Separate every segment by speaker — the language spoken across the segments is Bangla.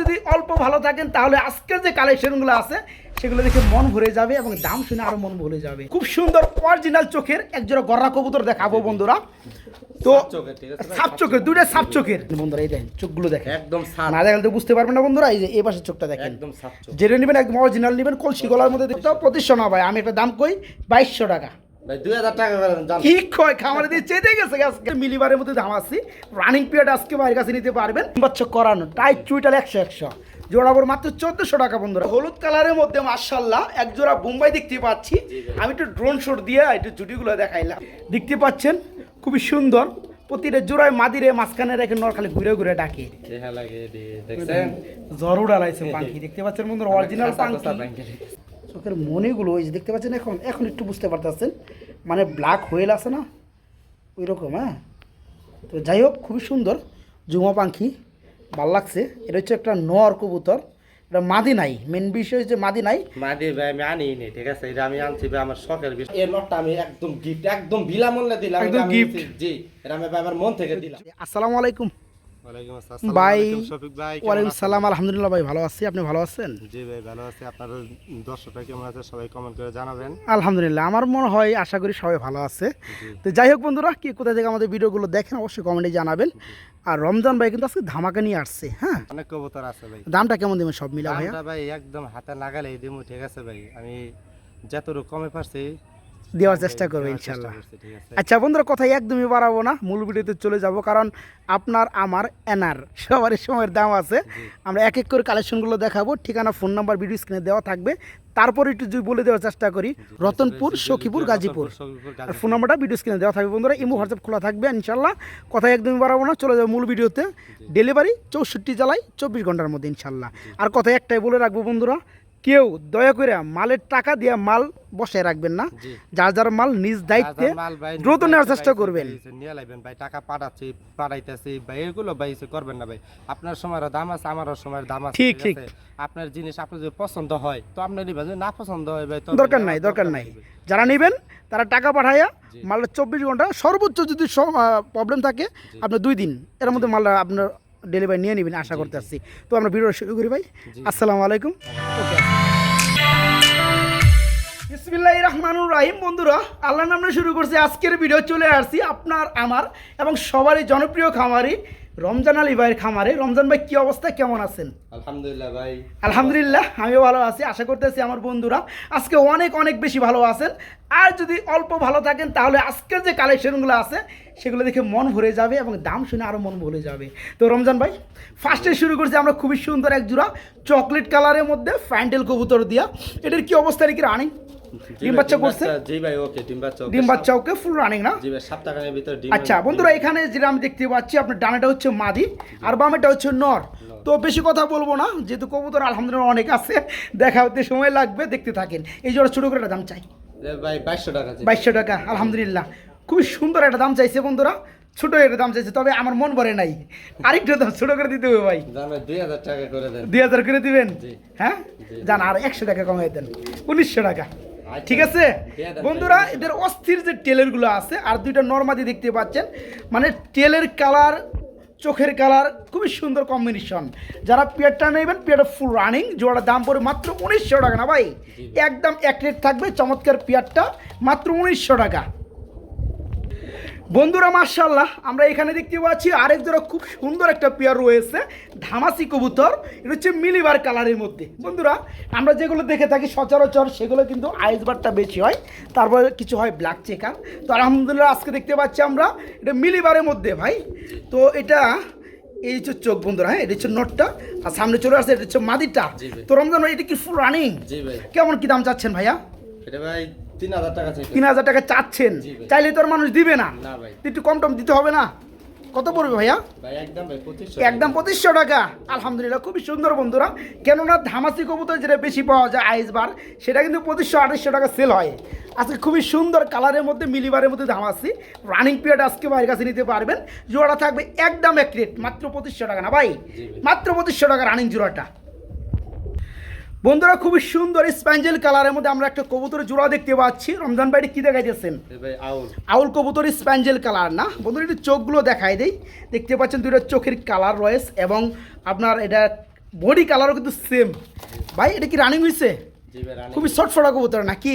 Speaker 1: যদি অল্প ভালো থাকেন তাহলে আজকের যে কালেকশনগুলো আছে সেগুলো দেখে মন ভরে যাবে এবং দাম শুনে আরও মন ভরে যাবে। খুব সুন্দর অরিজিনাল চোখের একজোড়া গররা কবুতর দেখাবো বন্ধুরা। তো? সাপ চোখের দুইটা সাপ চোখের। বন্ধুরা এই দেখেন চোখগুলো দেখেন।
Speaker 2: একদম
Speaker 1: না দেখেন তো বুঝতে পারবেন না বন্ধুরা এই যে এই পাশের চোখটা দেখেন।
Speaker 2: একদম
Speaker 1: যেটা নেবেন একদম অরিজিনাল নেবেন কলসি গলার মধ্যে দেখতে পঁচিশশো না ভাই আমি একটা দাম কই বাইশশো টাকা।
Speaker 2: ভাই দুই হাজার টাকা করে দাম
Speaker 1: কি কয় খামারে দিয়ে চেতে গেছে আজকে। মিলিবারের মধ্যে দাম আছে রানিং পিরিয়ড আজকে বাইরের কাছে নিতে পারবেন। বাচ্চা করানো টাইট চুইটাল একশো একশো। জোড়া মাত্র চোদ্দশো টাকা বন্ধুরা। হলুদ কালারের মধ্যে মার্শাল্লাহ এক জোড়া বোম্বাই দেখতে পাচ্ছি। আমি একটু ড্রোন শট দিয়ে একটু জুটিগুলো দেখাইলাম। দেখতে পাচ্ছেন খুবই সুন্দর। প্রতিটা জোড়ায় মাদিরে মাঝখানে রেখে নর খালি ঘুরে ঘুরে ডাকে।
Speaker 2: চেহারা লাগে রে, দেখছেন?
Speaker 1: জরুর ডালাইছে পাখি দেখতে পাচ্ছেন বন্ধুরা অরিজিনাল পাখি চোখের মনিগুলো ওই যে দেখতে পাচ্ছেন এখন এখন একটু বুঝতে পারতেছেন। মানে ব্ল্যাক হোয়েল আছে না ওই রকম হ্যাঁ? তো যাই হোক খুবই সুন্দর জুমা পাখি ভালো লাগছে। এটা হচ্ছে একটা নর কবুতর এটা মাদি নাই মেন বিষয় হচ্ছে মাদি নাই।
Speaker 2: মাদি ভাই আমি আনি নি ঠিক আছে? এটা আমি আনছি ভাই আমার শখের বিষয়। এই নটটা আমি একদম গিফট একদম বিনামূল্যে দিলাম
Speaker 1: একদম।
Speaker 2: নিচ্ছি, জি এটা আমি ভাই আমার মন থেকে দিলাম।
Speaker 1: আসসালামু আলাইকুম। ভাই
Speaker 3: শফিক ভাই কেমন
Speaker 1: ওয়ালাইকুম সালাম আলহামদুলিল্লাহ ভাই ভালো আছি। আপনি ভালো আছেন?
Speaker 3: জি ভাই ভালো আছি। আপনার দর্শকরা কেমন আছে? সবাই কমেন্ট করে জানাবেন।
Speaker 1: আলহামদুলিল্লাহ আমার মনে হয় আশা করি সবাই ভালো আছে। তো যাই হোক বন্ধুরা কি কোথা থেকে আমাদের ভিডিওগুলো দেখেন অবশ্যই কমেন্টে জানাবেন। আর রমজান ভাই কিন্তু আজকে ধামাকা নিয়ে আসছে হ্যাঁ?
Speaker 3: অনেক কবুতর আছে ভাই।
Speaker 1: দামটা কেমন দেবেন সব মিলা
Speaker 3: ভাই একদম হাতে লাগালে দিমু ঠিক আছে ভাই। আমি যতটুকু কমে পারছি
Speaker 1: দেওয়ার চেষ্টা করব ইনশাল্লাহ। আচ্ছা বন্ধুরা কথাই একদমই বাড়াবো না মূল ভিডিওতে চলে যাব কারণ আপনার আমার এনার সবারই সময়ের দাম আছে। আমরা এক এক করে কালেকশনগুলো দেখাবো ঠিকানা ফোন নাম্বার ভিডিও স্ক্রিনে দেওয়া থাকবে। তারপর একটু বলে দেওয়ার চেষ্টা করি রতনপুর সখীপুর গাজীপুর। আর ফোন নাম্বারটা ভিডিও স্ক্রিনে দেওয়া থাকবে বন্ধুরা ইমো হোয়াটসঅ্যাপ খোলা থাকবে ইনশাল্লাহ। কথাই একদমই বাড়াবো না চলে যাব মূল ভিডিওতে। ডেলিভারি চৌষট্টি জেলায় চব্বিশ ঘণ্টার মধ্যে ইনশাল্লাহ। আর কথা একটাই বলে রাখব বন্ধুরা কেউ দয়া করে মালের টাকা দিয়ে মাল বসায় রাখবেন না। যার যার মাল নিজ দায়িত্বে
Speaker 3: মাল
Speaker 1: দ্রুত নেওয়ার চেষ্টা করবেন।
Speaker 3: নিয়ে লাইবেন ভাই টাকা পাঠাচ্ছি পাঠাইতেছি ভাই এগুলো ভাই করবেন না ভাই। আপনার সময়ের দাম আছে আমারও সময়ের দাম আছে
Speaker 1: ঠিক, ঠিক।
Speaker 3: আপনার জিনিস আপনার যদি পছন্দ হয় তো আপনি নিবেন যদি না পছন্দ হয় ভাই তো
Speaker 1: দরকার নাই দরকার নাই। যারা নেবেন তারা টাকা পাঠাইয়া মালটা চব্বিশ ঘণ্টা সর্বোচ্চ যদি প্রবলেম থাকে আপনার দুই দিন এর মধ্যে মালটা আপনার ডেলিভারি নিয়ে নেবেন আশা করতে আসছি তো আমরা ভিডিও শুরু করি ভাই। আসসালামু আলাইকুম। ওকে বিসমিল্লাহ রহমানুর রাহিম। বন্ধুরা আল্লাহ নামে শুরু করছি আজকের ভিডিও চলে আসছি আপনার আমার এবং সবারই জনপ্রিয় খামারি রমজান আলী ভাইয়ের খামারে। রমজান ভাই কি অবস্থা? কেমন আছেন?
Speaker 2: আলহামদুলিল্লাহ ভাই।
Speaker 1: আলহামদুলিল্লাহ আমিও ভালো আছি। আশা করতেছি আমার বন্ধুরা আজকে অনেক অনেক বেশি ভালো আছেন। আর যদি অল্প ভালো থাকেন তাহলে আজকের যে কালেকশনগুলো আছে সেগুলো দেখে মন ভরে যাবে এবং দাম শুনে আরও মন ভরে যাবে। তো রমজান ভাই ফার্স্টে শুরু করছি আমরা খুবই সুন্দর এক জোড়া চকলেট কালারের মধ্যে ফ্যান্ডেল কবুতর দিয়া। এটার কি অবস্থা কি রানিং? ডিম বাচ্চা করছে?
Speaker 2: জি ভাই ওকে ডিম বাচ্চা
Speaker 1: ডিম বাচ্চা ওকে ফুল রানিং না?
Speaker 2: জি ভাই সপ্তাহের ভিতর ডিম
Speaker 1: আচ্ছা বন্ধুরা এখানে যেটা আমি দেখতে পাচ্ছি আপনার ডানাটা হচ্ছে মাদি আর বামেটা হচ্ছে নর। তো বেশি কথা বলব না যেহেতু কবুতর আলহামদুলিল্লাহ অনেক আছে দেখা হতে সময় লাগবে দেখতে থাকেন। এই ছোটো করে দাম চাই।
Speaker 2: ভাই বাইশশো টাকা
Speaker 1: বাইশশো টাকা আলহামদুলিল্লাহ। খুবই সুন্দর একটা দাম চাইছে বন্ধুরা ছোট একটা দাম চাইছে তবে আমার মন ভরে নাই। আরেকটু দাম ছোট করে দিতে হবে ভাই।
Speaker 2: দুই হাজার টাকা করে দেন।
Speaker 1: দুই হাজার করে দিবেন? হ্যাঁ? জান আর একশো টাকা কমাই দেন। উনিশশো টাকা। ঠিক আছে? বন্ধুরা এদের অস্থির যে টেলেরগুলো আছে আর দুইটা নর্মাদি দেখতে পাচ্ছেন মানে টেলের কালার চোখের কালার খুবই সুন্দর কম্বিনেশন যারা পেয়ারটা নেবেন পেয়ারটা ফুল রানিং জোড়ার দাম পড়ে মাত্র উনিশশো টাকা না ভাই? একদম এক রেট থাকবে চমৎকার পেয়ারটা মাত্র উনিশশো টাকা। বন্ধুরা মার্শাল্লাহ আমরা এখানে দেখতে পাচ্ছি আরেক জোড়া খুব সুন্দর একটা পেয়ার রয়েছে ধামাসি কবুতর। এটা হচ্ছে মিলিবার কালারের মধ্যে। বন্ধুরা আমরা যেগুলো দেখে থাকি সচরাচর সেগুলো কিন্তু আইসবারটা বেশি হয় তারপরে কিছু হয় ব্ল্যাক চেকার তো আলহামদুলিল্লাহ আজকে দেখতে পাচ্ছি আমরা এটা মিলিবারের মধ্যে ভাই। তো এটা এই হচ্ছে চোখ বন্ধুরা হ্যাঁ এটা হচ্ছে নোটটা আর সামনে চলে আসছে এটা হচ্ছে মাদিটা। তো রমজান ভাই এটা কি ফুল রানিং কেমন কি দাম চাচ্ছেন ভাইয়া?
Speaker 2: এটা ভাই তিন হাজার টাকা
Speaker 1: চাচ্ছেন? চাইলে তো আর মানুষ দিবে না। একটু কম টম দিতে হবে না? কত পড়বে ভাইয়া?
Speaker 2: একদম পঁচিশশো
Speaker 1: টাকা। আলহামদুলিল্লাহ খুবই সুন্দর বন্ধুরা। কেননা ধামাসি কবুতর যেটা বেশি পাওয়া যায় আইস বার সেটা কিন্তু পঁচিশশো আঠাশশো টাকা সেল হয়। আজকে খুবই সুন্দর কালারের মধ্যে মিলিবারের মধ্যে ধামাসি রানিং পিরিয়ড আজকে বাইরের কাছে নিতে পারবেন। জোড়াটা থাকবে একদম এক রেট মাত্র পঁচিশশো টাকা না ভাই। মাত্র পঁচিশশো টাকা রানিং জোড়াটা। বন্ধুরা খুবই সুন্দর স্প্যাঞ্জেল কালারের মধ্যে আমরা একটা কবুতরের জোড়া দেখতে পাচ্ছি। রমজান ভাইটি কি দেখাইতেছেন?
Speaker 2: ভাই আউল।
Speaker 1: আউল কবুতর স্প্যাঞ্জেল কালার না? বন্ধুরা একটু চোখগুলো দেখাই দেই। দেখতে পাচ্ছেন দুটো চোখের কালার রয়েছে এবং আপনার এটা বডি কালারও কিন্তু সেম ভাই এটা কি রানিং হয়েছে
Speaker 2: ভাই
Speaker 1: খুবই শর্টফটা কবুতর নাকি?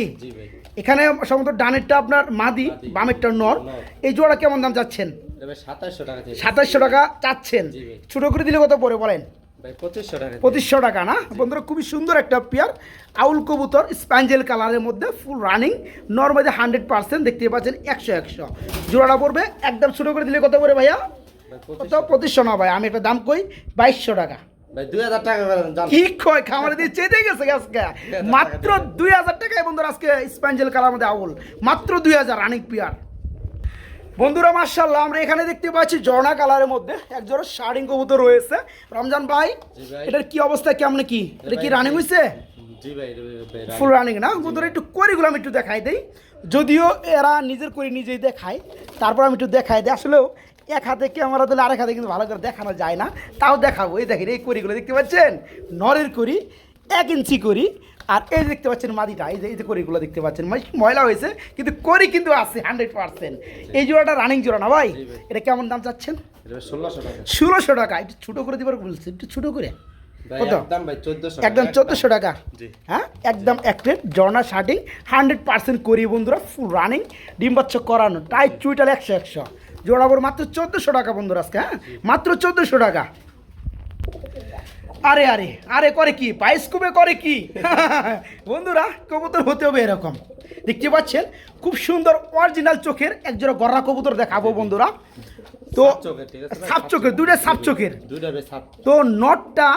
Speaker 1: এখানে সম্ভবত ডানেরটা আপনার মাদি। বামেরটা নর। এই জোড়া কেমন দাম চাচ্ছেন?
Speaker 2: ভাই সাতাশশো টাকা
Speaker 1: চাচ্ছেন। ছোটো করে দিলে কত পড়ে বলেন?
Speaker 2: ভাই পঁচিশশো টাকা
Speaker 1: না? বন্ধুরা খুবই সুন্দর একটা পেয়ার। আউল কবুতর স্প্যাঞ্জেল কালারের মধ্যে full running normally hundred percent দেখতে পাচ্ছেন একশো একশো। জোড়াটা পড়বে একদম ছোটো করে দিলে কত পড়ে ভাইয়া?
Speaker 2: ভাই
Speaker 1: কত?
Speaker 2: পঁচিশশো।
Speaker 1: না ভাই আমি একটা দাম কই? বাইশশো টাকা। মাত্র দুই হাজার টাকায় বন্ধুরা আজকে স্প্যাঞ্জেল কালার মধ্যে আউল। মাত্র দুই হাজার রানিং পিয়ার। বন্ধুরা মার্শাল্লাহ আমরা এখানে দেখতে পাচ্ছি ঝর্ণা কালারের মধ্যে এক জোড়া শার্টিং কবুতর রয়েছে। রমজান ভাই এটার কি অবস্থা কেমন কি? এটা কি রানিং হয়েছে। ফুল রানিং না? বন্ধুরা একটু করিগুলো আমি একটু দেখাই দেই। যদিও এরা নিজের করি নিজেই দেখায় তারপর আমি একটু দেখাই দিই। আসলেও এক হাতে ক্যামেরা দিলে আরেক হাতে কিন্তু ভালো করে দেখানো যায় না। তাও দেখাবো। এই দেখেন এই করিগুলো দেখতে পাচ্ছেন? নরের করি এক ইঞ্চি করি আর এই দেখতে পাচ্ছেন মাদিটা এই যে এই যে করিগুলো দেখতে পাচ্ছেন। মানে ময়লা হয়েছে কিন্তু করি কিন্তু আছে হান্ড্রেড পার্সেন্ট এই জোড়াটা রানিং জোড়া না ভাই? এটা কেমন দাম চাচ্ছেন?
Speaker 2: ষোলোশো টাকা।
Speaker 1: একটু ছোটো করে দিবার বলছি একটু ছোটো করে। কত?
Speaker 2: একদম চোদ্দশো
Speaker 1: টাকা হ্যাঁ? একদম এক প্লেট জর্না শার্টিং হান্ড্রেড পার্সেন্ট করি বন্ধুরা ফুল রানিং ডিম বাচ্চা করানো টাইট চুইটাল একশো একশো। জোড়া বড় মাত্র চোদ্দোশো টাকা বন্ধুরা আজকে হ্যাঁ? মাত্র চোদ্দোশো টাকা। আরে আরে আরে করে কি? পাইসকুবে করে কি? বন্ধুরা কবুতর হতে হবে এরকম। দেখতে পাচ্ছেন খুব সুন্দর অরিজিনাল চোখের একজোড়া গররা কবুতর দেখাবো বন্ধুরা। তো
Speaker 2: সাপ চোখের,
Speaker 1: দুইটা সাপ চোখের। তো নটটা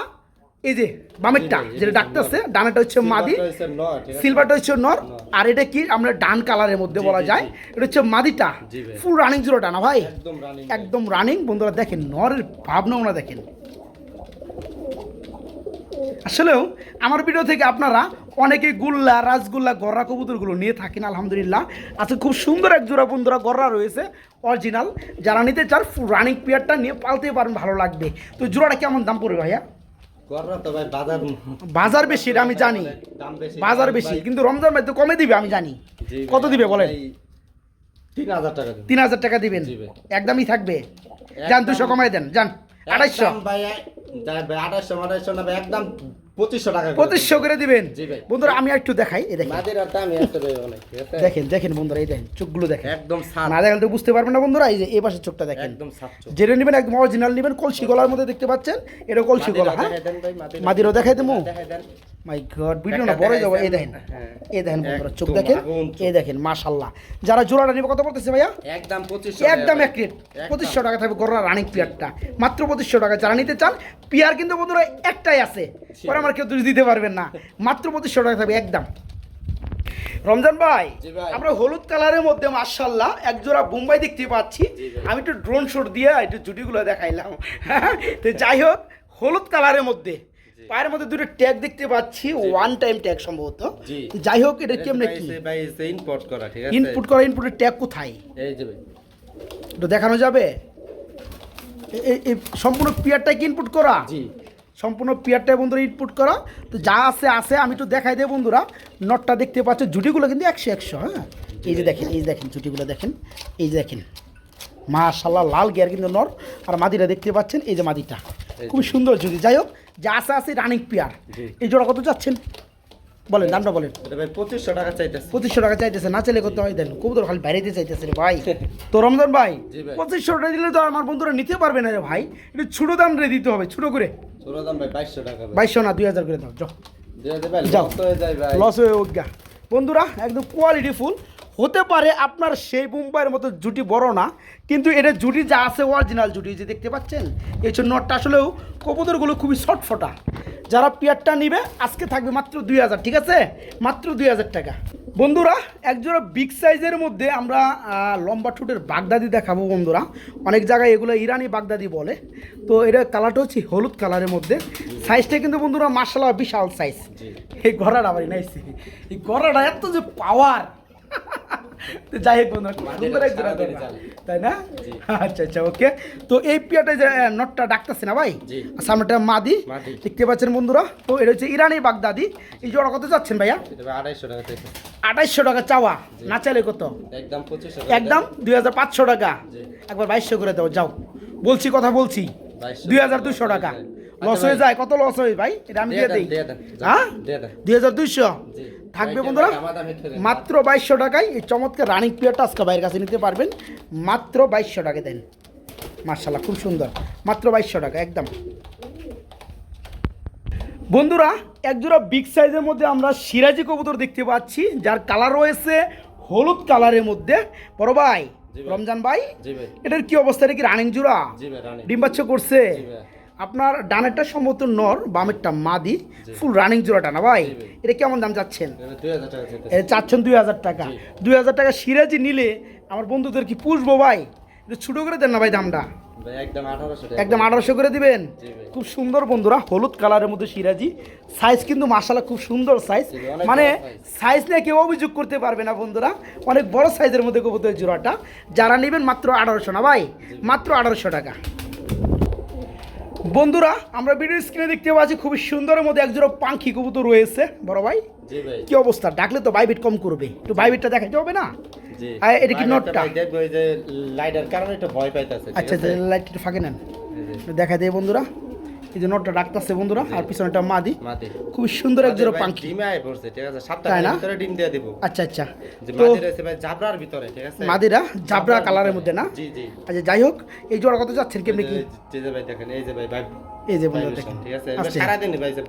Speaker 1: এই যে বামেরটা যেটা ডাকতেছে ডানাটা হচ্ছে মাদি।
Speaker 2: সিলভারটা হচ্ছে
Speaker 1: নর। আর এটা কি? আমরা ডান কালারের মধ্যে বলা যায়। এটা হচ্ছে মাদিটা। ফুল রানিং জিরোটা না ভাই?
Speaker 2: একদম রানিং
Speaker 1: একদম রানিং বন্ধুরা দেখেন নরের ভাবনা ওনা দেখেন। আসলেও আমার ভিডিও থেকে আপনারা অনেকে গুল্লা রাসগুল্লা গররা কবুতরগুলো নিয়ে থাকেন আলহামদুলিল্লাহ। আজকে খুব সুন্দর এক জোড়া বন্ধুরা গররা রয়েছে অরিজিনাল যারা নিতে চান রানিং পিয়ারটা নিয়ে পালতে পারেন ভালো লাগবে। তো জোড়াটা কেমন দাম পড়বে ভাইয়া?
Speaker 2: বাজার
Speaker 1: বেশি আমি জানি। বাজার বেশি কিন্তু রমজান ভাই তো কমে দিবে আমি জানি। কত দিবে বলেন?
Speaker 2: ভাই, তিন হাজার টাকা
Speaker 1: তিন হাজার টাকা দিবেন? একদমই থাকবে। যান দুশো কমাই দেন যান। আড়াইশো।
Speaker 2: একদম ভাই যাই ভাই আড়াইশো আড়াইশো না একদম পঁচিশশো টাকা
Speaker 1: পঁচিশশো করে দিবেন? বন্ধুরা আমি একটু দেখাই এই দেখেন। দেখেন দেখেন বন্ধুরা এই দেখেন চোখগুলো দেখেন।
Speaker 2: একদম সাত।
Speaker 1: না দেখেন তো বুঝতে পারবেন না বন্ধুরা এই যে এই পাশের চোখটা দেখেন।
Speaker 2: একদম সাত
Speaker 1: যেটা নেবেন একদম অরিজিনাল নেবেন কলসি গলার মধ্যে দেখতে পাচ্ছেন এটা কলসি গলা
Speaker 2: মাদিরা
Speaker 1: হ্যাঁ মাদিরও দেখাই দেবো?
Speaker 2: দেখাই দেন।
Speaker 1: মাই গড ভিডিও না বড় যাব। এই। দেখেন। এই দেখেন বন্ধুরা চোখ দেখেন এই দেখেন মাশাল্লাহ যারা জোড়াটা নেবে কত পড়তেছে ভাইয়া?
Speaker 2: একদম পঁচিশশো
Speaker 1: একদম এক রেট পঁচিশশো টাকা থাকবে গররা রানিং পিয়ারটা মাত্র পঁচিশশো টাকা। যারা নিতে চান পিয়ার কিন্তু বন্ধুরা একটাই আছে। পরে আমার কেউ দিতে পারবেন না। মাত্র পঁচিশশো টাকা থাকবে একদম। রমজান ভাই আমরা হলুদ কালারের মধ্যে মার্শাল্লাহ এক জোড়া বোম্বাই দেখতে পাচ্ছি। আমি একটু ড্রোন শট দিয়ে একটু জুটিগুলো দেখাইলাম। তো যাই হোক হলুদ কালারের মধ্যে। পায়ের মধ্যে দুটো ট্যাগ দেখতে পাচ্ছি ওয়ান টাইম ট্যাগ সম্ভবত। তো যাই হোক এটা কেমনে কি?
Speaker 2: ভাই ইম্পোর্ট করা ঠিক আছে?
Speaker 1: ইনপুট করা ইনপুটের ট্যাগ কোথায়?
Speaker 2: এই যে ভাই।
Speaker 1: দেখানো যাবে? এই সম্পূর্ণ পিয়ারটাই কি ইনপুট করা?
Speaker 2: জি।
Speaker 1: সম্পূর্ণ পিয়ারটাই বন্ধুরা ইনপুট করা। তো যা আছে আছে আমি একটু দেখাই দেব বন্ধুরা। নটটা দেখতে পাচ্ছ জুটিগুলো কিন্তু একশো একশো হ্যাঁ? এই যে দেখেন এই যে দেখেন জুটিগুলো দেখেন এই যে দেখেন। মাশাল্লাহ লাল গিয়ার কিন্তু নর। আর মাদিটা দেখতে পাচ্ছেন এই যে মাদিটা। খুব সুন্দর জুটি। যাই হোক যা আছে আছে রানিং পিয়ার। এই জোড়া কত যাচ্ছেন বলেন দামটা বলেন।
Speaker 2: পঁচিশশো টাকা চাইতেছে।
Speaker 1: পঁচিশশো টাকা চাইতেছে না চাইলে করতে হয় দেন কবুতর খালি বাইরেতে চাইতেছে রে ভাই। তো রমজান ভাই পঁচিশশো টাকা দিলে তো আমার বন্ধুরা নিতে পারবে না রে ভাই। একটু ছোটো দাম রে দিতে হবে ছোটো করে।
Speaker 2: ছোট দাম ভাই বাইশশো টাকা
Speaker 1: বাইশশো না দুই হাজার করে দাও যাও।
Speaker 2: ভাই
Speaker 1: যাও।
Speaker 2: হয়ে
Speaker 1: লস হয়ে অজ্ঞা বন্ধুরা একদম কোয়ালিটি ফুল হতে পারে আপনার সেই মুম্বাইয়ের মতো জুটি বড় না কিন্তু এটা জুটি যা আছে অরিজিনাল জুটি যে দেখতে পাচ্ছেন এই জন্য নটটা আসলেও কবুতরগুলো খুবই শর্টফটা যারা পিয়ারটা নিবে আজকে থাকবে মাত্র দুই হাজার ঠিক আছে? মাত্র দুই হাজার টাকা। বন্ধুরা একজোড়া বিগ সাইজের মধ্যে আমরা লম্বা ঠোঁটের বাগদাদি দেখাবো বন্ধুরা। অনেক জায়গায় এগুলো ইরানি বাগদাদি বলে। তো এটা কালারটা হচ্ছে হলুদ কালারের মধ্যে। সাইজটা কিন্তু বন্ধুরা মার্শাল্লাহ বিশাল সাইজ। এই গড়াটা নাইছি এই গড়াটা এত যে পাওয়ার যাই হোক। তাই না? আচ্ছা আচ্ছা ওকে। তো এই পিয়াটা যে নটটা ডাকতেছে না ভাই? সামনেটা মাদি। দেখতে পাচ্ছেন বন্ধুরা তো এটা হচ্ছে ইরানি বাগদাদি। এই জোড়া কত যাচ্ছেন ভাইয়া?
Speaker 2: আড়াইশো টাকা
Speaker 1: আঠাইশশো টাকা চাওয়া। না চাইলে কত?
Speaker 2: একদম
Speaker 1: একদম দুই হাজার পাঁচশো টাকা। একবার বাইশশো করে দাও যাও। বলছি কথা বলছি। দুই হাজার দুশো টাকা। লস হয়ে যায় কত লস হয় ভাই? এটা আমি দিয়ে দিই। হ্যাঁ? দুই হাজার দুইশো? থাকবে বন্ধুরা মাত্র বাইশশো টাকায় এই চমৎকার রানিং প্লেয়ারটা আজকে বাইরের কাছে নিতে পারবেন। মাত্র বাইশশো টাকা দেন। মার্শাল্লাহ খুব সুন্দর। মাত্র বাইশশো টাকা একদম। বন্ধুরা একজোড়া বিগ সাইজের মধ্যে আমরা সিরাজি কবুতর দেখতে পাচ্ছি যার কালার রয়েছে হলুদ কালারের মধ্যে। বড় ভাই রমজান ভাই এটার কি অবস্থা? এটা কি রানিং জোড়া?
Speaker 2: জি ভাই রানী
Speaker 1: ডিম বাচ্চা করছে। আপনার ডানেরটা সম্ভবত নর বামেরটা মাদি ফুল রানিং জোড়াটা না ভাই? এটা কেমন দাম। এ চাচ্ছেন দুই হাজার টাকা। দুই হাজার টাকা সিরাজি নিলে আমার বন্ধুদের কি পুষবো ভাই? একটু ছোটো করে দেন না ভাই দামটা?
Speaker 2: একদম আঠারোশো
Speaker 1: করে দিবেন? খুব সুন্দর বন্ধুরা হলুদ কালারের মধ্যে সিরাজি। সাইজ কিন্তু মাসালা খুব সুন্দর সাইজ মানে সাইজ নিয়ে কেউ অভিযোগ করতে পারবে না বন্ধুরা। অনেক বড় সাইজের মধ্যে কবুতর জোড়াটা। যারা নেবেন মাত্র আঠারোশো না ভাই? মাত্র আঠারোশো টাকা। বন্ধুরা আমরা ভিডিও স্ক্রিনে দেখতে পাচ্ছি খুবই সুন্দরের মধ্যে একজোড়া পাখি কবুতর রয়েছে। বড় ভাই কি অবস্থা? ডাকলে তো বাইবিট কম করবে। একটু বাইবিটটা দেখাতে হবে না?
Speaker 2: জি।
Speaker 1: এটা কি নটটা
Speaker 2: লাইটার কারণে একটু ভয় পাইতেছে
Speaker 1: আচ্ছা লাইটটা লাইট ফাঁকে নেন। দেখা দেয় বন্ধুরা। এই যে নোটটা ডাকতেছে বন্ধুরা আর পিছনেটা মাদি। খুব সুন্দর একজোড়া পাখি।
Speaker 2: ডিমে আয় পড়ছে ঠিক আছে? ভিতরে ডিম দিয়ে দিব।
Speaker 1: আচ্ছা আচ্ছা।
Speaker 2: যে
Speaker 1: তো
Speaker 2: রয়েছে ভাই জাবরার ভিতরে ঠিক আছে?
Speaker 1: মাদিরা জাবরা কালারের মধ্যে না?
Speaker 2: জি জি।
Speaker 1: আচ্ছা যাই হোক এই জোড়া কত যাচ্ছেন কেমনি কি?
Speaker 2: এই যে- যে ভাই দেখেন এই যে ভাই ভাই
Speaker 1: এই যে বন্ধুরা দেখেন।
Speaker 2: ঠিক আছে?
Speaker 1: আসছে।
Speaker 2: সারাদিন ভাই যে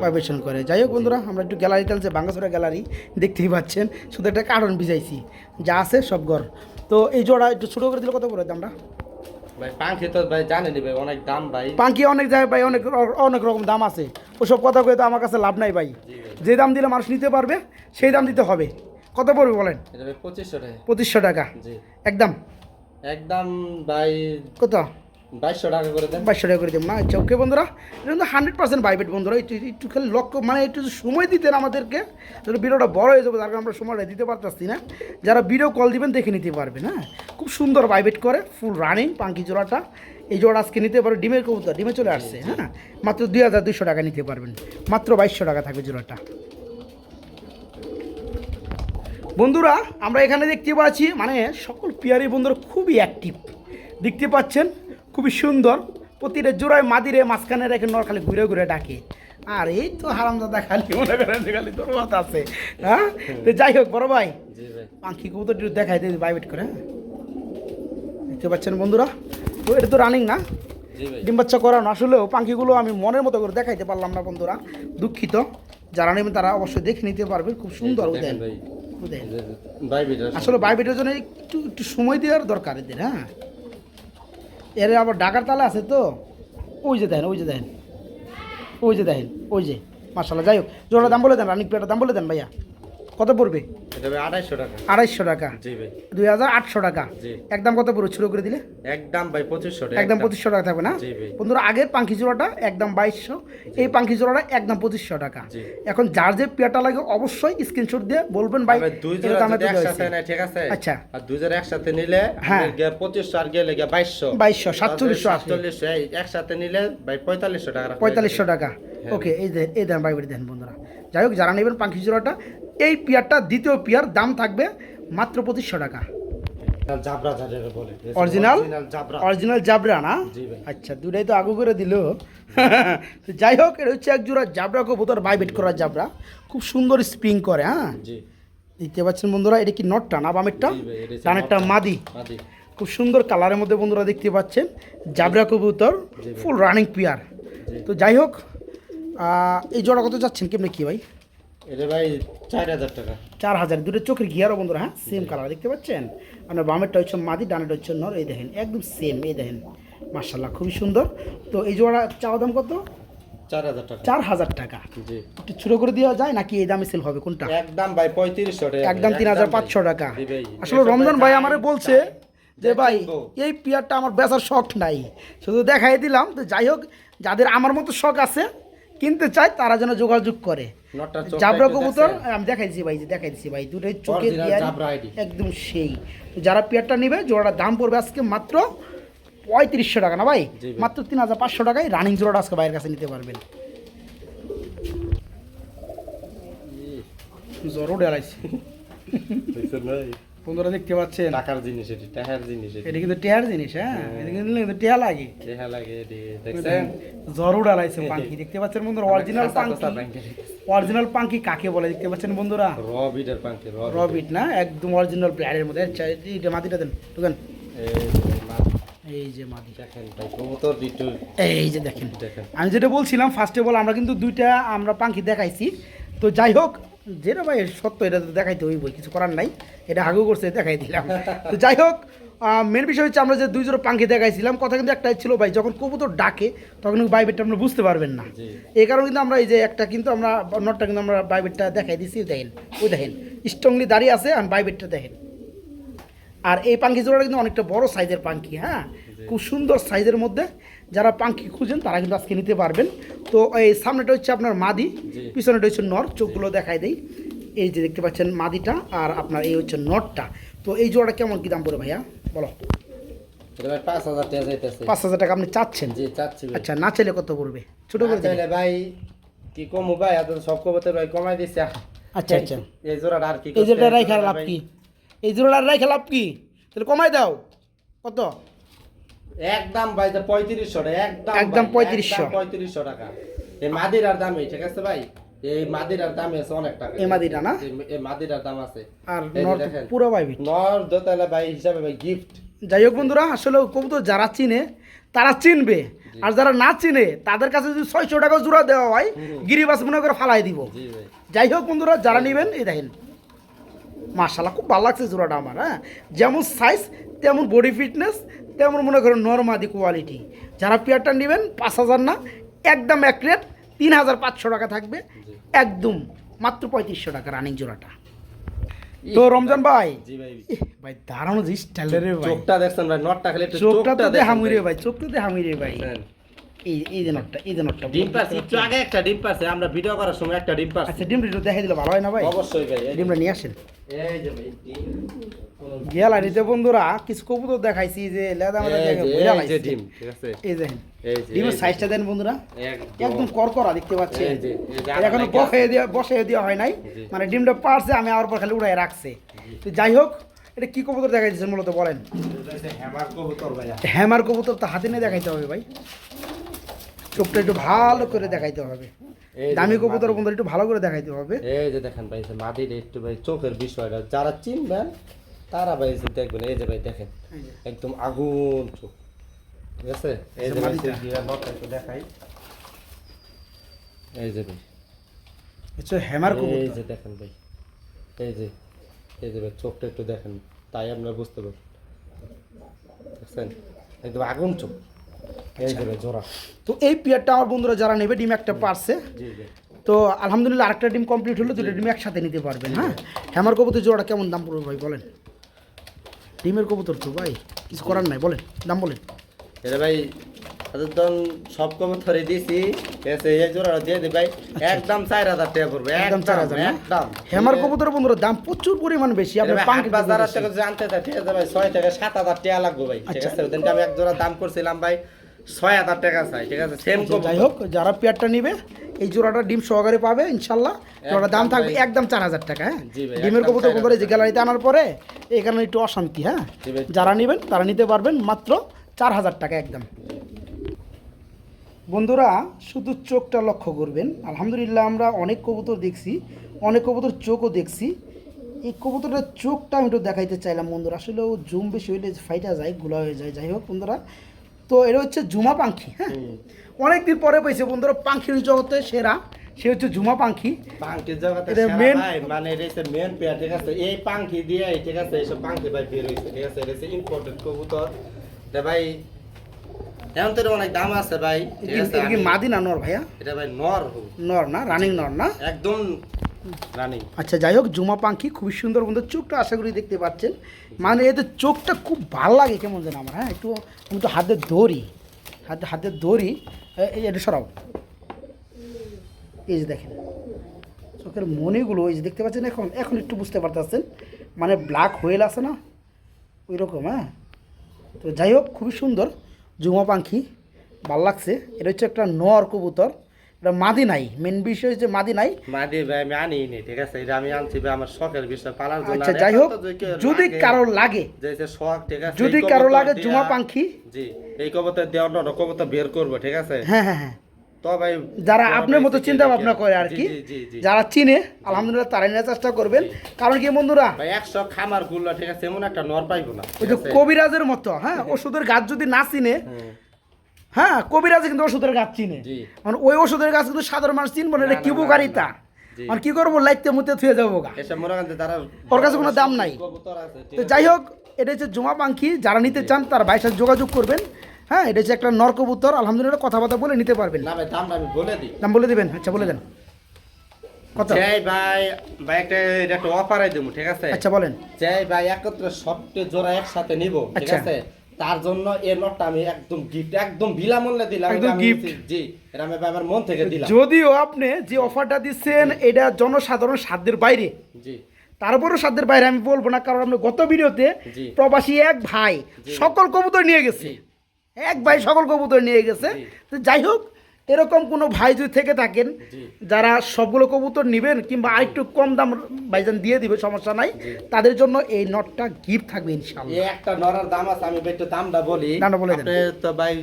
Speaker 2: ভাইব্রেশন করে।
Speaker 1: যাই হোক বন্ধুরা আমরা একটু গ্যালারি টানছে বাঙ্গাসোরা গ্যালারি দেখতেই পাচ্ছেন। শুধু একটা কারণ ভিজাইছি। যা আছে সব ঘর। তো এই জোড়া একটু ছোটো করে দিলে কত করে দামটা?
Speaker 2: ভাই পাখি তো ভাই জানেনি ভাই অনেক দাম ভাই।
Speaker 1: পাঙ্কি অনেক জায়গায় ভাই অনেক অনেক রকম দাম আছে। ওসব কথা কয়ে তো আমার কাছে লাভ নাই ভাই। যে দাম দিলে মানুষ নিতে পারবে সেই দাম দিতে হবে। কত পড়বে বলেন?
Speaker 2: পঁচিশশো টাকা।
Speaker 1: পঁচিশশো টাকা। একদম।
Speaker 2: একদম ভাই
Speaker 1: কত?
Speaker 2: বাইশশো টাকা করে দেন।
Speaker 1: বাইশশো টাকা করে দেবো না আচ্ছা ওকে বন্ধুরা, এটা কিন্তু হান্ড্রেড পার্সেন্ট বাইবেট বন্ধুরা। একটু একটু খালি লক্ষ্য মানে একটু সময় দিতেন আমাদেরকে, তাহলে ভিডিওটা বড় হয়ে যাবে, তার কারণে আমরা সময়টা দিতে পারতাছি না। যারা ভিডিও কল দিবেন, দেখে নিতে পারবেন হ্যাঁ? খুব সুন্দর বাইবেট করে ফুল রানিং পাঙ্কি জোড়াটা। এই জোড়া আজকে নিতে পারবে ডিমের কবুতর, ডিমে চলে আসছে হ্যাঁ? মাত্র দুই হাজার দুশো টাকা নিতে পারবেন, মাত্র বাইশশো টাকা থাকবে জোড়াটা। বন্ধুরা, আমরা এখানে দেখতে পাচ্ছি মানে সকল পিয়ারি বন্ধুরা খুবই অ্যাক্টিভ দেখতে পাচ্ছেন খুবই সুন্দর। প্রতিটা জোড়ায় মাদিরে মাঝখানে রেখে নর খালি ঘুরে ঘুরে ডাকে। আর এই তো হারামদাদা খালি মনে করেন খালি তোর মাথা আছে হ্যাঁ? তো যাই হোক বড় ভাই। পাখি কবুতর একটু দেখাই দিই বাইবেট করে হ্যাঁ? দেখতে পাচ্ছেন বন্ধুরা? তো এটা তো রানিং না? ডিম বাচ্চা করানো। আসলেও পাখিগুলো আমি মনের মতো করে দেখাইতে পারলাম না বন্ধুরা। দুঃখিত। যারা নেবেন তারা অবশ্যই দেখে নিতে পারবেন। খুব সুন্দর
Speaker 2: দেখেন
Speaker 1: উদেন
Speaker 2: ভাই।
Speaker 1: উদেন
Speaker 2: এই যে ভাই বিটার
Speaker 1: আসলে বাইবেটের জন্য একটু একটু সময় দেওয়ার দরকার এদের হ্যাঁ? এর আবার ডাকার তালা আছে তো? ওই যে দেখেন, ওই যে দেখেন। ওই যে দেখেন, ওই যে। মার্শাল্লাহ যাই হোক। জোড়া দাম বলে দেন রানিক পেটার দাম বলে দেন ভাইয়া। কত পড়বে?
Speaker 2: আড়াইশো টাকা।
Speaker 1: আড়াইশো টাকা।
Speaker 2: জি ভাই।
Speaker 1: দুই হাজার আটশো টাকা। একদম কত পড়বে শুরু করে দিলে?
Speaker 2: একদম ভাই পঁচিশশো টাকা।
Speaker 1: একদম পঁচিশশো টাকা থাকবে না? বন্ধুরা আগের পাঙ্খি জোড়াটা একদম বাইশশো। এই পাঙ্খি জোড়াটা একদম পঁচিশশো টাকা। এখন যার যে পেয়ারটা লাগে অবশ্যই স্ক্রিনশট দিয়ে বলবেন ভাই
Speaker 2: দুই জোড়া একসাথে। ঠিক আছে?
Speaker 1: আচ্ছা।
Speaker 2: আর দুই জোড়া একসাথে নিলে
Speaker 1: হ্যাঁ।
Speaker 2: পঁচিশশো আর গেলে বাইশশো।
Speaker 1: 2200, 4700 আসবে।
Speaker 2: সাতচল্লিশশো একসাথে নিলে ভাই পঁয়তাল্লিশশো টাকা
Speaker 1: পঁয়তাল্লিশশো টাকা।
Speaker 2: হ্যাঁ।
Speaker 1: ওকে এই দেন এই দেন দেন বন্ধুরা। যাই হোক যারা নেবেন পাঙ্খি জোড়াটা এই পিয়ারটা দ্বিতীয় পিয়ার দাম থাকবে মাত্র পঁচিশশো টাকা। Original original? জাবরা। না? আচ্ছা দুটাই তো আগু করে দিল। তো যাই হোক এটা হচ্ছে এক জোড়া জাবরা কবুতর বাইবেট করা জাবরা। খুব সুন্দর স্প্রিং করে হ্যাঁ? দেখতে পাচ্ছেন বন্ধুরা এটা কি নটটা না বামেরটা? ডানেরটা মাদি। খুব সুন্দর কালারের মধ্যে বন্ধুরা দেখতে পাচ্ছেন জাবরা কবুতর ফুল রানিং পিয়ার। তো যাই হোক এই জোড়া কত যাচ্ছেন? কেমনি কি ভাই?
Speaker 2: এটা ভাই চার হাজার টাকা।
Speaker 1: চার হাজার। দুটো চোখের বন্ধুরা হ্যাঁ? সেম কালার দেখতে পাচ্ছেন? আপনার বামেরটা হচ্ছে মাদি ডানেরটা হচ্ছে নর এই দেখেন একদম সেম এই দেখেন। মার্শাল্লাহ খুবই সুন্দর। তো এই জোড়া চাওয়া দাম কত?
Speaker 2: চার হাজার টাকা।
Speaker 1: চার হাজার টাকা।
Speaker 2: জি।
Speaker 1: একটু ছোটো করে দেওয়া যায় নাকি এই দামে সেল হবে? কোনটা?
Speaker 2: একদম ভাই পঁয়ত্রিশশো টাকা।
Speaker 1: একদম তিন হাজার পাঁচশো টাকা। আসলে রমজান ভাই আমারে বলছে যে ভাই এই পিয়ারটা আমার বেচার শখ নাই। শুধু দেখাই দিলাম তো যাই হোক যাদের আমার মতো শখ আছে কিনতে চায় তারা যেন যোগাযোগ করে। জাবরা কবুতর আমি দেখাই দিচ্ছি ভাই যে দেখাই দিচ্ছি ভাই দুটোই চোখে
Speaker 2: Original
Speaker 1: দিয়ারি
Speaker 2: জাবরা ID
Speaker 1: একদম সেই। যারা পেয়ারটা নেবে জোড়াটার দাম পড়বে আজকে মাত্র পঁয়ত্রিশশো টাকা না ভাই? মাত্র তিন হাজার পাঁচশো টাকায় রানিং জোড়াটা আজকে ভাইয়ের কাছে নিতে পারবেন। জোরও ডেলাইছি? বন্ধুরা দেখতে পাচ্ছেন?
Speaker 2: টাকার জিনিস এটি টাকার জিনিস এটা।
Speaker 1: কিন্তু টেয়ার জিনিস হ্যাঁ? এটা কিন্তু কিন্তু টেয়া লাগে।
Speaker 2: দেখা লাগে এটি দেখছেন?
Speaker 1: জরু ডালাইছে পাঙ্কি। দেখতে পাচ্ছেন বন্ধুরা অরিজিনাল পাঙ্কি। অরিজিনাল পাঙ্কি কাকে বলে দেখতে পাচ্ছেন বন্ধুরা?
Speaker 2: র বিটের র
Speaker 1: রবিট না? একদম অরিজিনাল প্লেয়ারের মধ্যে। এইটা মাটিটা দেন ঢুকেন।
Speaker 2: এই যে মা-
Speaker 1: এই যে
Speaker 2: দেখেন
Speaker 1: আমি যেটা বলছিলাম ফার্স্টে বল আমরা কিন্তু দুইটা আমরা পাঙ্কি দেখাইছি। তো যাই হোক যেটা ভাই সত্য এটা তো দেখাইতে হইব কিছু করার নাই। এটা আগেও করছে দেখাই দিলাম। তো যাই হোক মেন বিষয় হচ্ছে আমরা যে দুই জোড়া পাঙ্কি দেখাইছিলাম কথা কিন্তু একটাই ছিল ভাই যখন কবুতর ডাকে তখন কিন্তু বাইবেটটা আমরা বুঝতে পারবেন না। এই কারণে কিন্তু আমরা এই যে একটা কিন্তু আমরা নটটা কিন্তু আমরা বাইবেটটা দেখাই দিছি দেখেন ওই দেখেন স্ট্রংলি দাঁড়িয়ে আছে আর বাইবেটটা দেখেন। আর এই পাঙ্খি জোড়াটা কিন্তু অনেকটা বড় সাইজের পাঙ্খি হ্যাঁ? খুব সুন্দর সাইজের মধ্যে যারা পাঙ্কি খুঁজেন তারা কিন্তু আজকে নিতে পারবেন। তো এই সামনেটা হচ্ছে আপনার মাদি পিছনেটা হচ্ছে নর চোখগুলো দেখাই দেই। এই যে দেখতে পাচ্ছেন মাদিটা আর আপনার এই হচ্ছে নটটা তো এই জোড়াটা কেমন কি দাম পড়ে ভাইয়া? বলো।
Speaker 2: পাঁচ হাজার টাকা
Speaker 1: আপনি চাচ্ছেন? আচ্ছা না চাইলে কত পড়বে? ছোট করে
Speaker 2: চাইলে ভাই কি কমু ভাই? এত সব কবুতর ভাই কমাই দিছে।
Speaker 1: আচ্ছা আচ্ছা।
Speaker 2: এই জোড়াটা আর কি
Speaker 1: এই? জোড়াটা রাইখা লাভ কি? এই জোড়াটা রাইখা লাভ কি? তাহলে কমাই দাও। কত?
Speaker 2: একদম ভাই পঁয়ত্রিশশো টাকা একদম
Speaker 1: একদম
Speaker 2: ভাই,
Speaker 1: 3500
Speaker 2: একদম পঁয়ত্রিশশো টাকা। এই মাদিরার ঠিক আছে ভাই? এই মাদিরার দাম আছে অনেক টাকা।
Speaker 1: এই মাদিরা না?
Speaker 2: এই- মাদিরার দাম আছে।
Speaker 1: আর নর পুরো
Speaker 2: নর দোতলা ভাই হিসাবে ভাই গিফট
Speaker 1: যাই হোক বন্ধুরা আসলে কবুতর যারা চিনে তারা চিনবে। আর যারা না চিনে তাদের কাছে যদি ছয়শো টাকা জোড়া দেওয়া হয় গিরিবাস মনে করে ফালাই দিব। যাই হোক বন্ধুরা যারা নেবেন এই দেখেন। মার্শাল্লাহ খুব ভালো লাগছে জোড়াটা আমার হ্যাঁ? যেমন সাইজ তেমন বডি ফিটনেস তেমন মনে করেন নর্মাদি কোয়ালিটি যারা পেয়ারটা নেবেন পাঁচ হাজার না একদম এক রেট তিন হাজার পাঁচশো টাকা থাকবে। একদম মাত্র পঁয়ত্রিশশো টাকা রানিং জোড়াটা। তো রমজান ভাই
Speaker 2: ভাই।
Speaker 1: দাঁড়ানো যে স্টাইলের রে ভাই।
Speaker 2: চোখটা দেখছেন ভাই নটটা খালি
Speaker 1: চোখটা তো হামুরে
Speaker 2: ভাই।
Speaker 1: চোখটা তো হামুরে ভাই। এই এই যে নটটা এই যে নটটা
Speaker 2: ডিম পারছে একটু আগে একটা ডিম পারছে আমরা ভিডিও করার সময় একটা ডিম পারছে।
Speaker 1: আচ্ছা ডিমটা একটু দেখাই দিলে ভালো হয় না ভাই?
Speaker 2: অবশ্যই ভাই
Speaker 1: ডিমটা নিয়ে আসেন।
Speaker 2: এই যে ভাই
Speaker 1: গ্যালারিতে বন্ধুরা কিছু কবুতর দেখাইছি যে লেদা মেদা
Speaker 2: এই যে-
Speaker 1: বুঝা
Speaker 2: এই যে
Speaker 1: লাগছে।
Speaker 2: ডিম ঠিক আছে?
Speaker 1: এই দেখেন
Speaker 2: এই যে
Speaker 1: ডিমের সাইজটা দেন বন্ধুরা।
Speaker 2: একদম।
Speaker 1: করকরা দেখতে পাচ্ছেন
Speaker 2: এই যে- এই যে
Speaker 1: এটা
Speaker 2: এখনও
Speaker 1: বসে দেওয়া বসে দেওয়া হয় নাই। মানে ডিমটা পারছে আমি আর পর খালি উড়াই রাখছে। তো যাই হোক এটা কি কবুতর দেখাইছেন মূলত বলেন?
Speaker 2: হ্যামার কবুতর ভাইয়া।
Speaker 1: হ্যামার কবুতর তো হাতে নিয়ে দেখাইতে হবে ভাই। চোখটা একটু ভালো করে দেখাইতে হবে।
Speaker 2: এই
Speaker 1: দামি কবুতর
Speaker 2: মাদি।
Speaker 1: বন্ধুর একটু ভালো করে দেখাইতে হবে।
Speaker 2: এই যে দেখেন ভাই মাটির একটু ভাই চোখের বিষয়টা যারা চিনবেন তারা ভাই দেখবেন এই যে ভাই দেখেন একদম আগুন চোখ ঠিক আছে? এই যে
Speaker 1: আচ্ছা,
Speaker 2: ভাই দেখাই। এই যে ভাই।
Speaker 1: হচ্ছে হ্যামার
Speaker 2: এই যে দেখেন ভাই এই যে এই যে ভাই চোখটা একটু দেখেন তাই আপনারা বুঝতে পারবেন। দেখছেন? একদম আগুন চোখ। জোড়া।
Speaker 1: তো এই পেয়ারটা আমার বন্ধুরা যারা নেবে ডিম একটা পারছে। তো আলহামদুলিল্লাহ আরেকটা ডিম কমপ্লিট হলো দুটো ডিম একসাথে নিতে পারবেন হ্যাঁ? হ্যামার কবুতর জোড়াটা কেমন দাম পড়বে ভাই বলেন? ডিমের কবুতর তো ভাই কিছু করার নাই বলেন দাম বলেন।
Speaker 2: এটা ভাই একদম সব কবুতরে আছে এই জোড়াটা দিয়ে দি ভাই একদম চার হাজার টাকা পড়বে
Speaker 1: একদম চার হাজার
Speaker 2: একদম।
Speaker 1: হ্যামার কবুতর বন্ধুরা দাম প্রচুর পরিমাণ বেশি আপনার পাঙ্ক
Speaker 2: বাজার থেকে জানতে চাই ঠিক আছে ভাই ছয় থেকে সাত হাজার টাকা লাগবে ভাই ঠিক
Speaker 1: আচ্ছা।
Speaker 2: আছে আমি এক জোড়া দাম করছিলাম ভাই ছয় হাজার টাকা চাই ঠিক আছে? সেম
Speaker 1: যাই হোক যারা পেয়ারটা নিবে এই জোড়াটা ডিম সহকারে পাবে ইনশাল্লাহ। জোড়ার দাম থাকবে একদম চার হাজার টাকা হ্যাঁ? ডিমের কবুতর
Speaker 2: 4,000
Speaker 1: যে গ্যালারিতে আনার পরে এখানে একটু অশান্তি হ্যাঁ? যারা নেবেন তারা নিতে পারবেন মাত্র চার হাজার টাকা একদম। বন্ধুরা শুধু চোখটা লক্ষ্য করবেন। আলহামদুলিল্লাহ আমরা অনেক কবুতর দেখছি অনেক কবুতর চোখও দেখছি। এই কবুতরের চোখটা আমি একটু দেখাইতে চাইলাম বন্ধুরা। আসলে ও জুম বেশি হইলে ফাইটা যায়গুলা হয়ে যায়। যাই হোক বন্ধুরা তো এটা হচ্ছে জুমা পাখি হ্যাঁ? অনেকদিন পরে পেয়েছে বন্ধুরা পাখির জগতে সেরা সে হচ্ছে জুমা পাখি।
Speaker 2: পাঙ্কির জগতে সেরা মানে এটা হচ্ছে মেন পেয়ার ঠিক আছে? এই পাঙ্কি দিয়ে ঠিক আছে এইসব পাঙ্কি ভাই বের হয়েছে ঠিক আছে? এটা হচ্ছে ইম্পর্টেন্ট কবুতর। ভাই এখন তো অনেক দাম আছে ভাই
Speaker 1: মাদি না নর ভাইয়া?
Speaker 2: এটা ভাই নর
Speaker 1: নর না রানিং নর না?
Speaker 2: একদম রানিং।
Speaker 1: আচ্ছা যাই হোক, জুমা পাখি খুবই সুন্দর বন্ধু। চোখটা আশা করি দেখতে পাচ্ছেন। মানে এদের চোখটা খুব ভালো লাগে, কেমন যেন আমার হ্যাঁ? একটু, আমি তো হাতে ধরি, হাতে হাতে ধরি। এটা সরাও। এই যে দেখেন, চোখের মনিগুলো এই যে দেখতে পাচ্ছেন এখন? এখন একটু বুঝতে পারতেছেন। মানে ব্ল্যাক হোয়েল আছে না? ওই রকম হ্যাঁ? তো যাই হোক, খুবই সুন্দর। জুমা পাখি ভালো লাগছে। এটা হচ্ছে একটা নর কবুতর। এটা মাদি নাই। মেন বিষয় মাদি নাই।
Speaker 2: মাদি ভাই আমি আনি নি ঠিক আছে? এটা আমি আনছি ভাই আমার শখের বিষয় পালার জন্য
Speaker 1: আচ্ছা যাই হোক
Speaker 2: যে
Speaker 1: যদি
Speaker 2: লাগে,
Speaker 1: কারোর লাগে
Speaker 2: যে যে শখ ঠিক আছে?
Speaker 1: যদি
Speaker 2: কারও
Speaker 1: লাগে জুমা পাখি।
Speaker 2: জি এই কবুতর দেওয়ার অন্য কবুতর বের করব ঠিক আছে?
Speaker 1: হ্যাঁ হ্যাঁ হ্যাঁ। যারা আপনার মতো চিন্তা ভাবনা করে আর কি। যারা চিনে আলহামদুলিল্লাহ তারাই নেওয়ার চেষ্টা করবেন। কারণ কি বন্ধুরা
Speaker 2: একশো খামারগুলো ঠিক আছে? এমন একটা নর পাইবো না
Speaker 1: ওই যে কবিরাজের মতো হ্যাঁ? ওষুধের গাছ যদি না চিনে হ্যাঁ কবিরাজ কিন্তু ওষুধের গাছ চিনে। মানে ওই ওষুধের গাছ কিন্তু সাধারণ মানুষ চিনবো না এটা কি উপকারিতা? মানে কি করব? লাইতে মুতে থুয়ে যাব গা। ওর কাছে কোনো দাম নাই। তো যাই হোক এটা হচ্ছে জমা পাখি। যারা নিতে চান তার ভাইয়ের সাথে যোগাযোগ করবেন। হ্যাঁ এটা হচ্ছে একটা নরকবুতর আলহামদুলিল্লাহ কথাবার্তা বলে নিতে পারবেন। দাম বলে দিবেন? আচ্ছা বলে দেন। কত?
Speaker 2: যাই ভাই ভাই একটা এটা একটা অফারে দেবো ঠিক আছে?
Speaker 1: আচ্ছা বলেন।
Speaker 2: যাই ভাই একত্রে সবটে জোড়া একসাথে নিব ঠিক
Speaker 1: আচ্ছা।
Speaker 2: আছে? তার জন্য এই নটটা আমি একদম গিফট একদম বিনামূল্যে দিলাম
Speaker 1: একদম গিফট
Speaker 2: জি এটা আমি আমার মন থেকে দিলাম।
Speaker 1: যদিও আপনি যে অফারটা দিচ্ছেন এটা জনসাধারণ সাধ্যের বাইরে।
Speaker 2: জি।
Speaker 1: তারপরও সাধ্যের বাইরে আমি বলব না কারণ আমরা গত ভিডিওতে প্রবাসী এক ভাই সকল কবুতর নিয়ে গেছে। এক ভাই সকল কবুতর নিয়ে গেছে। তো যাই হোক এরকম কোনো ভাই যদি থেকে থাকেন যারা সবগুলো কবুতর নেবেন কিংবা আরেকটু কম দাম ভাইজান দিয়ে দিবে সমস্যা নাই। তাদের জন্য এই নটটা গিফট থাকবে ইনশাআল্লাহ।
Speaker 2: এই একটা নরার দাম আছে আমি একটু দামটা বলি।
Speaker 1: দামটা বলে দেন।
Speaker 2: তো ভাই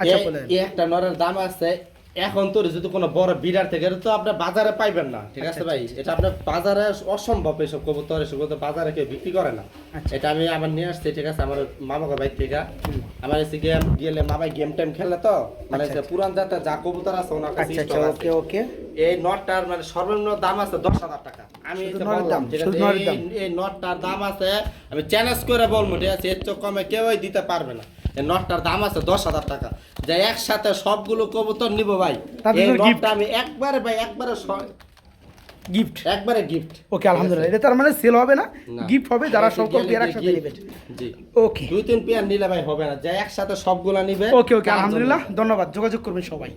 Speaker 1: আচ্ছা,
Speaker 2: বলেন
Speaker 1: বলে
Speaker 2: এই একটা নরার দাম আছে এখন তো যদি কোনো বড় বিডার থেকে এটা তো আপনি বাজারে পাইবেন না ঠিক
Speaker 1: আচ্ছা,
Speaker 2: আছে ভাই এটা আপনার বাজারে অসম্ভব এসব কবুতর এসব কবুতর বাজারে কেউ বিক্রি করে না।
Speaker 1: আচ্ছা।
Speaker 2: এটা আমি আমার নিয়ে আসছি ঠিক আছে আমার মামাকে ভাই থেকে। আমার এসে গেম গেলে মামাই গেম টাইম খেলে তো মানে
Speaker 1: আচ্ছা,
Speaker 2: পুরান জাতের যা কবুতর আছে ওনার কাছে
Speaker 1: আচ্ছা আচ্ছা। ওকে ওকে।
Speaker 2: এই নটটার মানে সর্বনিম্ন দাম আছে দশ হাজার টাকা। আমি এই নটটার দাম আছে আমি চ্যালেঞ্জ করে বলব ঠিক আছে এর চেয়ে কমে কেউই দিতে পারবে না। এই নটটার দাম আছে দশ হাজার টাকা। যে একসাথে সবগুলো কবুতর নিব ভাই এই নটটা আমি একবারে ভাই একবারে
Speaker 1: গিফট
Speaker 2: একবারে গিফট
Speaker 1: ওকে আলহামদুলিল্লাহ। এটা তার মানে সেল হবে না। গিফট হবে যারা সকল পেয়ার একসাথে নেবে।
Speaker 2: জি।
Speaker 1: ওকে
Speaker 2: দুই তিন পেয়ার নিলে ভাই হবে না। যে একসাথে সবগুলা নিবে
Speaker 1: ওকে ওকে আলহামদুলিল্লাহ। ধন্যবাদ। যোগাযোগ করবেন সবাই।